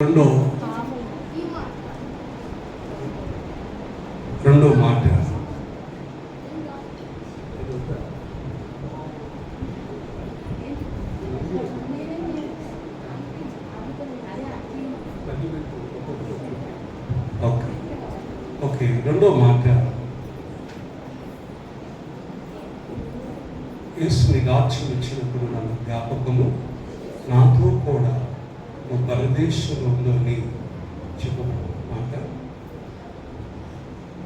రెండు రెండో మాట. ఓకే. ఓకే రెండో మాట. యేసుని గాచి వచ్చినప్పుడు నన్ను జ్ఞాపకము నువ్వు పరదేశంలో అని చెప్పబడిన మాట.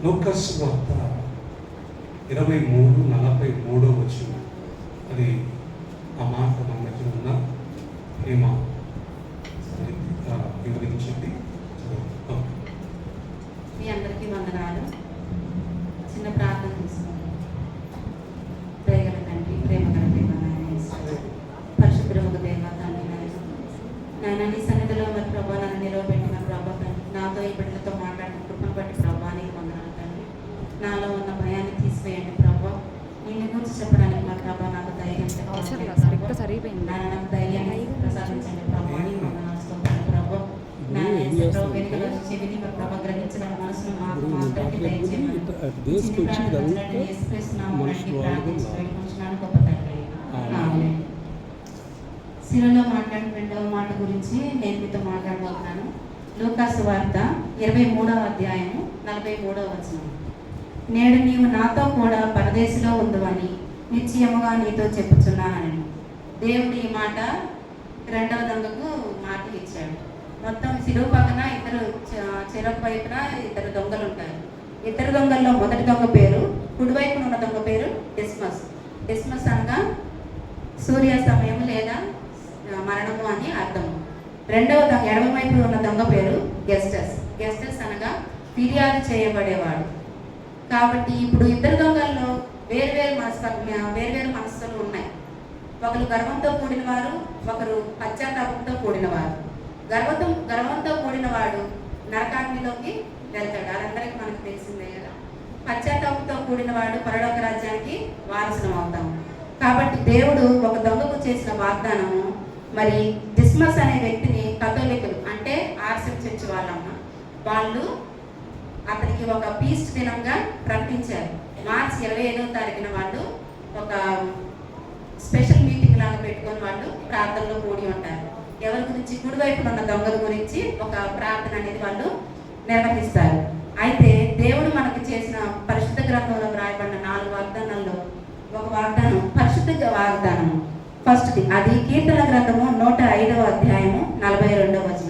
లోకస్ వార్త ఇరవై మూడు నలభై మూడో వచ్చిన అది ఆ మాట మన మధ్య ఉన్న ప్రేమ ఆ, వివరించింది మీ అందరికీ వందనాలు. చిన్న ప్రార్థన చేసుకోండి దయగల తండ్రి ప్రేమ గల దేవ నాయన యేసు. దేవ తండ్రి నాయన. నాయన నీ సన్నిధిలో మరి ప్రభా నన్ను నిలవబెట్టిన ప్రభా తండ్రి నాతో ఈ బిడ్డలతో మాట్లాడిన కృపను బట్టి ప్రభా నీకు వందనాలు తండ్రి నాలో ఉన్న భయాన్ని తీసివేయండి ప్రభా. నిన్ను గురించి చెప్పడానికి మా ప్రభా నాకు ధైర్యం నాకు ధైర్యాన్ని ప్రసాదించండి ప్రభా. ప్రభా. మనుషులు మాట్లాడిన మాట గురించి నేను మీతో మాట్లాడబోతున్నాను. లూకాసు వార్త ఇరవై మూడవ అధ్యాయము నలభై మూడవ వచనం. నేడు నీవు నాతో కూడా పరదేశంలో ఉందవని నిశ్చయముగా నీతో చెప్పుచున్నానని. దేవుడు ఈ మాట రెండవ దొంగకు మాట ఇచ్చాడు మొత్తం సిలువు పక్కన ఇద్దరు చ- చెరొక వైపున ఇద్దరు దొంగలు ఉంటారు ఇద్దరు దొంగల్లో మొదటి దొంగ పేరు కుడివైపున ఉన్న దొంగ పేరు డిస్మస్ డిస్మస్ అనగా సూర్య సమయం లేదా మరణము అని అర్థం రెండవ దొంగ ఎడమ వైపు ఉన్న దొంగ పేరు గెస్టస్. గెస్టస్ అనగా ఫిర్యాదు చేయబడేవాడు. కాబట్టి ఇప్పుడు ఇద్దరు దొంగల్లో వేరువేరు మనసు వేరువేరు మనస్సులు ఉన్నాయి. ఒకరు గర్వంతో కూడిన వారు ఒకరు పశ్చాత్తాపంతో కూడిన వారు గర్వంతో గర్వంతో కూడిన వాడు నరకాగ్నిలోకి వెళ్తాడు. అదందరికీ మనకు తెలిసిందే కదా. పశ్చాత్తాపంతో కూడిన వాడు పరలోక రాజ్యానికి వారసులం అవుతాం కాబట్టి దేవుడు ఒక దొంగకు చేసిన వాగ్దానము మరి డిస్మస్ అనే వ్యక్తిని కథోలికులు అంటే ఆర్సెం చర్చి వాళ్ళమ్మ వాళ్ళు అతనికి ఒక పీస్ట్ దినంగా ప్రకటించారు. మార్చి ఇరవై ఐదవ తారీఖున వాళ్ళు ఒక స్పెషల్ మీటింగ్ లాగా పెట్టుకొని వాళ్ళు ప్రార్థనలో కూడి ఉంటారు. ఎవరి గురించి కుడివైపున ఉన్న దొంగల గురించి ఒక ప్రార్థన అనేది వాళ్ళు నిర్వహిస్తారు. అయితే దేవుడు మనకు చేసిన పరిశుద్ధ గ్రంథంలో వ్రాయబడిన నాలుగు వాగ్దానాల్లో ఒక వాగ్దానం పరిశుద్ధ వాగ్దానం ఫస్ట్ది అది కీర్తన గ్రంథము నూట ఐదవ అధ్యాయము నలభై రెండవ వచనం.